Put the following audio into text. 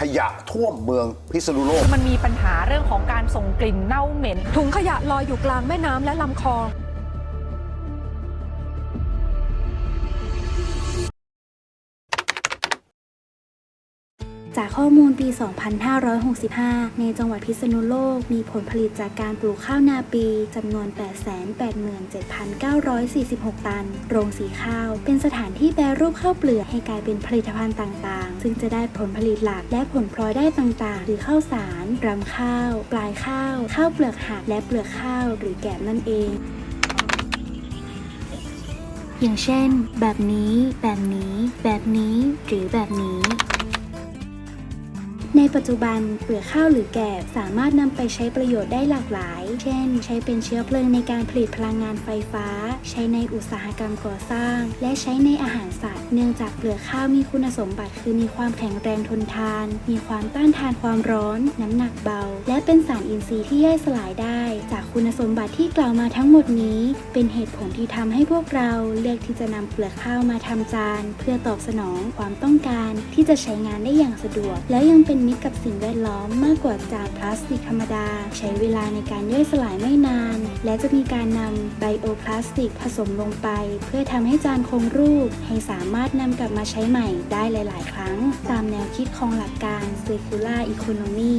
ขยะท่วมเมืองพิษณุโลก มันมีปัญหาเรื่องของการส่งกลิ่นเน่าเหม็น ถุงขยะลอยอยู่กลางแม่น้ำและลำคลอง จากข้อมูลปี 2565 ในจังหวัดพิษณุโลก มีผลผลิตจากการปลูกข้าวนาปีจำนวน 887,946 ตัน โรงสีข้าว เป็นสถานที่แปรรูปข้าวเปลือกให้กลายเป็นผลิตภัณฑ์ต่างๆ ซึ่งจะได้ผลผลิตหลักและผลพลอยได้ต่างๆ หรือข้าวสารรำข้าว ปลายข้าว ข้าวเปลือกหักและเปลือกข้าวหรือแกบนั่นเองอย่างเช่น แบบนี้ แบบนี้ แบบนี้ หรือแบบนี้ ในปัจจุบันเปลือกข้าวหรือแกบสามารถนำไปใช้ประโยชน์ได้หลากหลาย เช่น ใช้เป็นเชื้อเพลิงในการผลิตพลังงานไฟฟ้า ใช้ในอุตสาหกรรมก่อสร้าง และใช้ในอาหารสัตว์ เนื่องจากเปลือกข้าวมีคุณสมบัติคือมีความแข็งแรงทนทาน มีความต้านทานความร้อน น้ำหนักเบา และเป็นสารอินทรีย์ที่ย่อยสลายได้ จากคุณสมบัติที่กล่าวมาทั้งหมดนี้ เป็นเหตุผลที่ทำให้พวกเราเลือกที่จะนำเปลือกข้าวมาทำจาน เพื่อตอบสนองความต้องการที่จะใช้งานได้อย่างสะดวก แล้วยังเป็นมิตรกับสิ่งแวดล้อมมากกว่าจานพลาสติกธรรมดา ใช้เวลาในการย่อยสลายไม่นาน และจะมีการนำไบโอพลาสติกผสมลงไป เพื่อทำให้จานคงรูป ให้สามารถนำกลับมาใช้ใหม่ได้หลาย ๆ ครั้ง ตามแนวคิดของหลักการ Circular Economy